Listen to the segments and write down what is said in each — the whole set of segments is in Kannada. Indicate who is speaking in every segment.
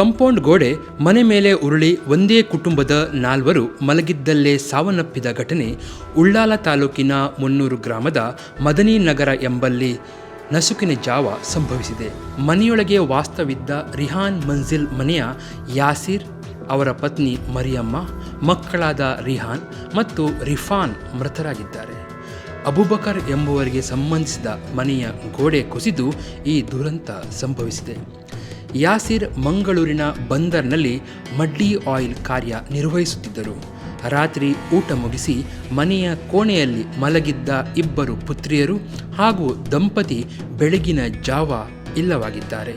Speaker 1: ಕಂಪೌಂಡ್ ಗೋಡೆ, ಮನೆ ಮೇಲೆ ಉರುಳಿ ಒಂದೇ ಕುಟುಂಬದ ನಾಲ್ವರು ಮಲಗಿದ್ದಲ್ಲೇ ಸಾವನ್ನಪ್ಪಿದ ಘಟನೆ ಉಳ್ಳಾಲ ತಾಲೂಕಿನ ಮುನ್ನೂರು ಗ್ರಾಮದ ಮದನಿ ನಗರ ಎಂಬಲ್ಲಿ ನಸುಕಿನ ಜಾವ ಸಂಭವಿಸಿದೆ. ಮನೆಯೊಳಗೆ ವಾಸ್ತವಿದ್ದ ರಿಹಾನ್ ಮಂಜಿಲ್ ಮನೆಯ ಯಾಸಿರ್, ಅವರ ಪತ್ನಿ ಮರಿಯಮ್ಮ, ಮಕ್ಕಳಾದ ರಿಹಾನ್ ಮತ್ತು ರಿಫಾನ್ ಮೃತರಾಗಿದ್ದಾರೆ. ಅಬುಬಕರ್ ಎಂಬುವರಿಗೆ ಸಂಬಂಧಿಸಿದ ಮನೆಯ ಗೋಡೆ ಕುಸಿದು ಈ ದುರಂತ ಸಂಭವಿಸಿದೆ. ಯಾಸಿರ್ ಮಂಗಳೂರಿನ ಬಂದರ್ನಲ್ಲಿ ಮಡ್ಡಿ ಆಯಿಲ್ ಕಾರ್ಯ ನಿರ್ವಹಿಸುತ್ತಿದ್ದರು. ರಾತ್ರಿ ಊಟ ಮುಗಿಸಿ ಮನೆಯ ಕೋಣೆಯಲ್ಲಿ ಮಲಗಿದ್ದ ಇಬ್ಬರು ಪುತ್ರಿಯರು ಹಾಗೂ ದಂಪತಿ ಬೆಳಗಿನ ಜಾವ ಇಲ್ಲವಾಗಿದ್ದಾರೆ.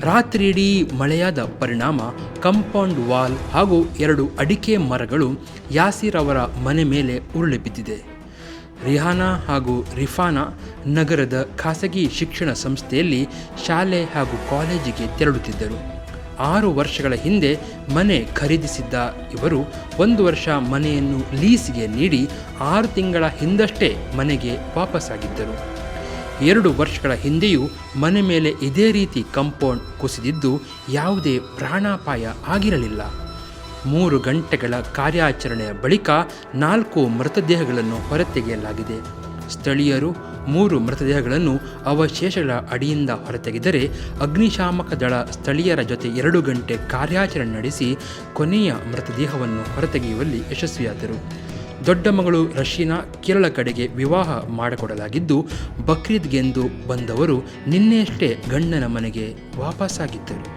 Speaker 1: ರಾತ್ರಿಯಿಡೀ ಮಳೆಯಾದ ಪರಿಣಾಮ, ಕಂಪೌಂಡ್ ವಾಲ್ ಹಾಗೂ ಎರಡು ಅಡಿಕೆ ಮರಗಳು ಯಾಸಿರ್ ಅವರ ಮನೆ ಮೇಲೆ ಉರುಳಿ ಬಿದ್ದಿದೆ. ರಿಹಾನಾ ಹಾಗೂ ರಿಫಾನಾ ನಗರದ ಖಾಸಗಿ ಶಿಕ್ಷಣ ಸಂಸ್ಥೆಯಲ್ಲಿ ಶಾಲೆ ಹಾಗೂ ಕಾಲೇಜಿಗೆ ತೆರಳುತ್ತಿದ್ದರು. ಆರು ವರ್ಷಗಳ ಹಿಂದೆ ಮನೆ ಖರೀದಿಸಿದ್ದ ಇವರು ಒಂದು ವರ್ಷ ಮನೆಯನ್ನು ಲೀಸ್ಗೆ ನೀಡಿ ಆರು ತಿಂಗಳ ಹಿಂದಷ್ಟೇ ಮನೆಗೆ ವಾಪಸ್ಸಾಗಿದ್ದರು ಎರಡು ವರ್ಷಗಳ ಹಿಂದೆಯೂ ಮನೆ ಮೇಲೆ ಇದೇ ರೀತಿ ಕಂಪೌಂಡ್ ಕುಸಿದಿದ್ದು ಯಾವುದೇ ಪ್ರಾಣಾಪಾಯ ಆಗಿರಲಿಲ್ಲ. ಮೂರು ಗಂಟೆಗಳ ಕಾರ್ಯಾಚರಣೆಯ ಬಳಿಕ ನಾಲ್ಕು ಮೃತದೇಹಗಳನ್ನು ಹೊರತೆಗೆಯಲಾಗಿದೆ. ಸ್ಥಳೀಯರು ಮೂರು ಮೃತದೇಹಗಳನ್ನು ಅವಶೇಷಗಳ ಅಡಿಯಿಂದ ಹೊರತೆಗೆದರೆ ಅಗ್ನಿಶಾಮಕ ದಳ ಸ್ಥಳೀಯರ ಜೊತೆ ಎರಡು ಗಂಟೆ ಕಾರ್ಯಾಚರಣೆ ನಡೆಸಿ ಕೊನೆಯ ಮೃತದೇಹವನ್ನು ಹೊರತೆಗೆಯುವಲ್ಲಿ ಯಶಸ್ವಿಯಾದರು. ದೊಡ್ಡ ಮಗಳು ರಶೀನಾ ಕೇರಳ ಕಡೆಗೆ ವಿವಾಹ ಮಾಡಿಕೊಡಲಾಗಿದ್ದು, ಬಕ್ರೀದ್ಗೆಂದು ಬಂದವರು ನಿನ್ನೆಯಷ್ಟೇ ಗಂಡನ ಮನೆಗೆ ವಾಪಸ್ಸಾಗಿದ್ದರು.